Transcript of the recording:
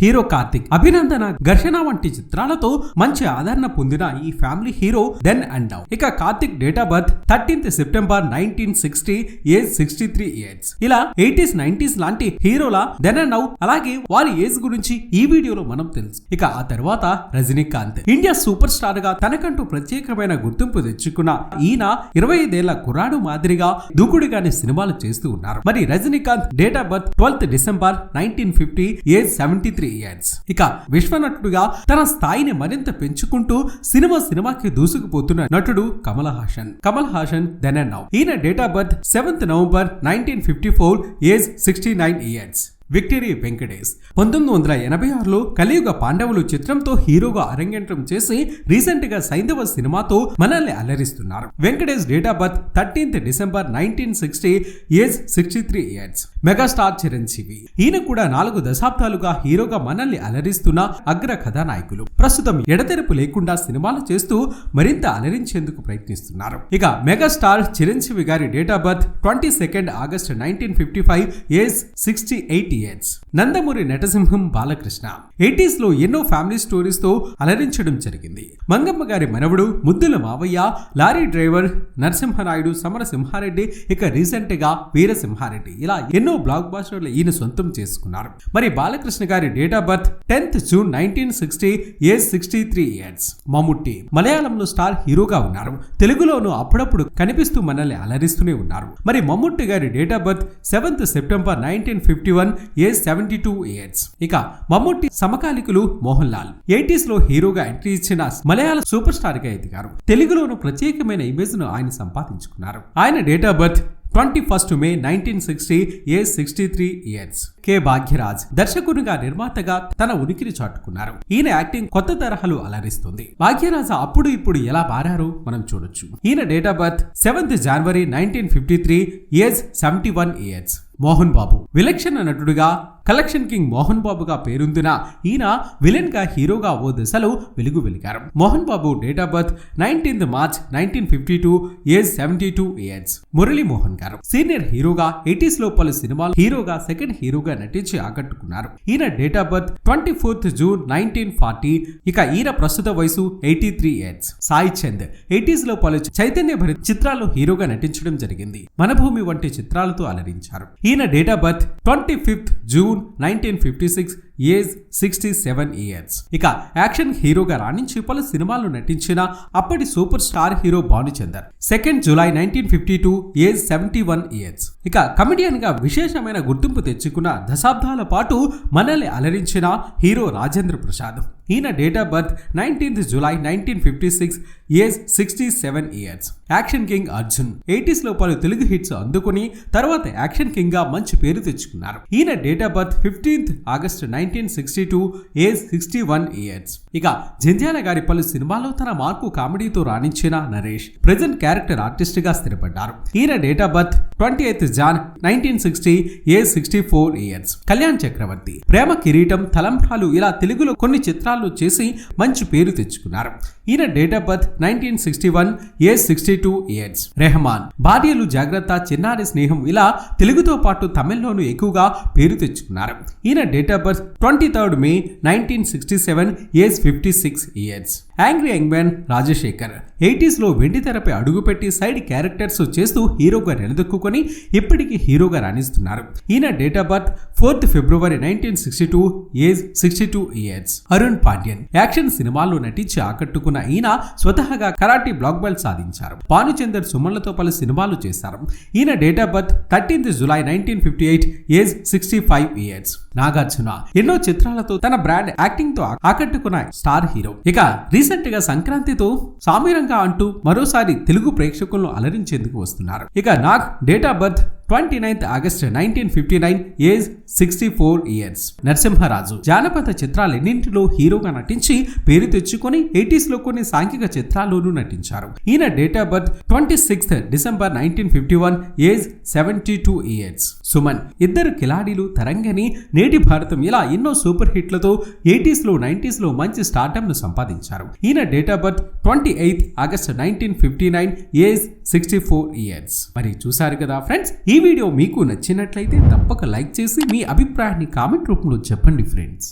Hero Karthik. అభినందన ఘర్షణ వంటి చిత్రాలతో మంచి ఆదరణ పొందిన ఈ family hero then and now. ఇక Karthik date of birth thirteenth September nineteen sixty age sixty three years. ఇలా ఎయిటీస్ నైన్టీస్ లాంటి హీరోల దెన్ అండ్ నౌ అలాగే వారి ఏజ్ గురించి ఈ వీడియోలో మనం తెలుసు. ఇక ఆ తర్వాత రజనీకాంత్. ఇండియా సూపర్ స్టార్గా తనకంటూ ప్రత్యేకమైన గుర్తింపు తెచ్చుకున్న ఈయన ఇరవై ఐదేళ్ళ కుర్రాడు మాదిరిగా దూకుడుగానే సినిమాలు చేస్తూ ఉన్నారు. మరి Rajinikanth date of birth twelfth December nineteen fifty age seventy three. Years ఇక విశ్వనటుడుగా తన స్థాయిని మరింత పెంచుకుంటూ సినిమా సినిమాకి దూసుకుపోతున్న నటుడు Kamal Haasan. Kamal Haasan then and now ఈయన date of birth seventh November nineteen fifty four age sixty nine years victory Venkatesh. పంతొమ్మిది వందల ఎనభై ఆరులో కలియుగ పాండవులు చిత్రంతో హీరోగా అరంగేట్రం చేసి రీసెంట్గా సైంధవ సినిమాతో మనల్ని అలరిస్తున్నారు. Venkatesh date of birth thirteenth December nineteen sixty age sixty three years. Megastar Chiranjeevi. ఈయన కూడా నాలుగు దశాబ్దాలుగా హీరోగా మనల్ని అలరిస్తున్న అగ్ర కథానాయకులు. ప్రస్తుతం ఎడతెరపు లేకుండా సినిమాలు చేస్తూ మరింత అలరించేందుకు ప్రయత్నిస్తున్నారు. ఇక మెగాస్టార్ చిరంజీవి గారి date of birth twenty second August nineteen fifty five age sixty eight years Nandamuri నటసింహం Balakrishna. ఎయిటీస్లో ఎన్నో ఫ్యామిలీ స్టోరీస్తో అలరించడం జరిగింది. మంగమ్మ గారి మనవడు ముద్దుల మావయ్య లారీ డ్రైవర్ నరసింహనాయుడు సమర సింహారెడ్డి ఇక రీసెంట్గా వీరసింహారెడ్డి. ఇలా ఎన్నో బ్లాక్ బాస్టర్లు ఈయన సొంతం చేసుకున్నారు. మరి బాలకృష్ణ గారి date of birth tenth June nineteen sixty age sixty three years Mammootty మలయాళంలో స్టార్ హీరోగా ఉన్నారు. తెలుగులోనూ అప్పుడప్పుడు కనిపిస్తూ మనల్ని అలరిస్తూనే ఉన్నారు. మరి మమ్ముట్టి గారి date of birth seventh September nineteen fifty one age seventy two years ఇక మమ్ముట్టి సమకాలికులు మోహన్ లాల్ ఎయిటీస్లో హీరోగా ఎంట్రీ ఇచ్చిన మలయాళ సూపర్ స్టార్గా ఎదిగారు. తెలుగులోను ప్రత్యేకమైన ఇమేజ్ను ఆయన సంపాదించుకున్నారు. ఆయన date of birth twenty first May nineteen sixty age sixty three years K Bhagyaraj దర్శకునిగా నిర్మాతగా తన ఉనికిని చాటుకున్నారు. ఈయన యాక్టింగ్ కొత్త తరహాలు అలరిస్తుంది. భాగ్యరాజ అప్పుడు ఇప్పుడు ఎలా మారారో మనం చూడొచ్చు. ఈయన date of birth seventh January nineteen fifty three age seventy one years Mohan Babu. విలక్షణ నటుడిగా కలెక్షన్ కింగ్ మోహన్ బాబుగా పేరొందిన ఈయన విలన్గా హీరోగా ఓ దశలో వెలుగు వెలిగారు. Mohan Babu date of birth nineteenth March nineteen fifty two age seventy two years. Murali Mohan గారు సీనియర్ హీరోగా ఎయిటీస్లో పలు సినిమాలు హీరోగా సెకండ్ హీరోగా నటించి ఆకట్టుకున్నారు. ఈయన date of birth twenty fourth June nineteen forty ఇక ఈయన ప్రస్తుత వయసు eighty three years. Sai Chand ఎయిటీస్లో పలు చైతన్య భరిత చిత్రాల్లో హీరోగా నటించడం జరిగింది. మనభూమి వంటి చిత్రాలతో అలరించారు. ఈయన date of birth twenty fifth June nineteen fifty six age sixty seven years. ఇక యాక్షన్ హీరోగా రాణించి పలు సినిమాల్లో నటించిన అప్పటి superstar hero Bhanuchander second July nineteen fifty two age seventy one years. ఇక కమెడియన్గా విశేషమైన గుర్తింపు తెచ్చుకున్న దశాబ్దాల పాటు మనల్ని అలరించిన హీరో రాజేంద్ర ప్రసాద్. ఈయన date of birth nineteenth July nineteen fifty six age sixty seven years. Action king Arjun ఎయిటీస్లో పలు తెలుగు హిట్స్ అందుకుని తర్వాత యాక్షన్ కింగ్గా మంచి పేరు తెచ్చుకున్నారు. ఈయన date of birth fifteenth August nineteen sixty two age sixty one years. ఇక జంధ్యాల గారి పలు సినిమాల్లో తన మార్కు కామెడీతో రాణించిన నరేష్ ప్రజెంట్ క్యారెక్టర్ ఆర్టిస్ట్గా స్థిరపడ్డారు. ఈయన date of birth twenty eighth June nineteen sixty age sixty four years. Kalyan Chakravarthy Prema Kireetam Talambralu ఇలా తెలుగులో కొన్ని చిత్రాల్లో చేసి మంచి పేరు తెచ్చుకున్నారు. ఈయన date of birth nineteen sixty one age sixty two years. Rahman Bharyalu Jagratha Chinnari స్నేహం ఇలా తెలుగుతో పాటు తమిళ్ళోనూ ఎక్కువగా పేరు తెచ్చుకున్నారు. ఈయన date of birth twenty third May nineteen sixty seven age fifty six years angry young man Rajasekhar ఎయిటీస్లో వెండి తెరపై అడుగుపెట్టి సైడ్ క్యారెక్టర్స్ చేస్తూ హీరోగా నిలదొక్కుని ఇప్పటికీ హీరోగా రాణిస్తున్నారు. ఈయన date of birth fourth February nineteen sixty two age sixty two years Arun Pandian action సినిమాల్లో నటించి ఆకట్టుకున్న ఈయన స్వతహాగా కరాటీ బ్లాక్ బెల్ట్ సాధించారు. భానుచందర్ సుమన్లతో పలు సినిమాలు చేశారు. ఈయన date of birth thirteenth July nineteen fifty eight age sixty five years Nagarjuna ఎన్నో చిత్రాలతో తన బ్రాండ్ యాక్టింగ్తో ఆకట్టుకున్న స్టార్ హీరో. ఇక రీసెంట్గా సంక్రాంతితో సామీరంగా అంటూ మరోసారి తెలుగు ప్రేక్షకులను అలరించేందుకు వస్తున్నారు. ఇక Nag date of birth twenty ninth August nineteen fifty nine age sixty four years. Narasimharaju జానపద చిత్రాలన్నింటిలో హీరోగా నటించి పేరు తెచ్చుకొని ఎయిటీస్లో కొన్ని సాంఘిక చిత్రాల్లోనూ నటించారు. ఈయన date of birth twenty sixth December nineteen fifty one age seventy two years. Suman Iddaru Kiladilu Tarangini నేటి భారతం ఇలా ఎన్నో సూపర్ హిట్లతో ఎయిటీస్లో నైన్టీస్లో మంచి స్టార్టప్ను సంపాదించారు. ఈయన date of birth twenty eighth August nineteen fifty nine age sixty four years. మరి చూసారు కదా ఫ్రెండ్స్ ఈ ఈ వీడియో మీకు నచ్చినట్లయితే తప్పక లైక్ చేసి మీ అభిప్రాయాన్ని కామెంట్ రూపంలో చెప్పండి ఫ్రెండ్స్.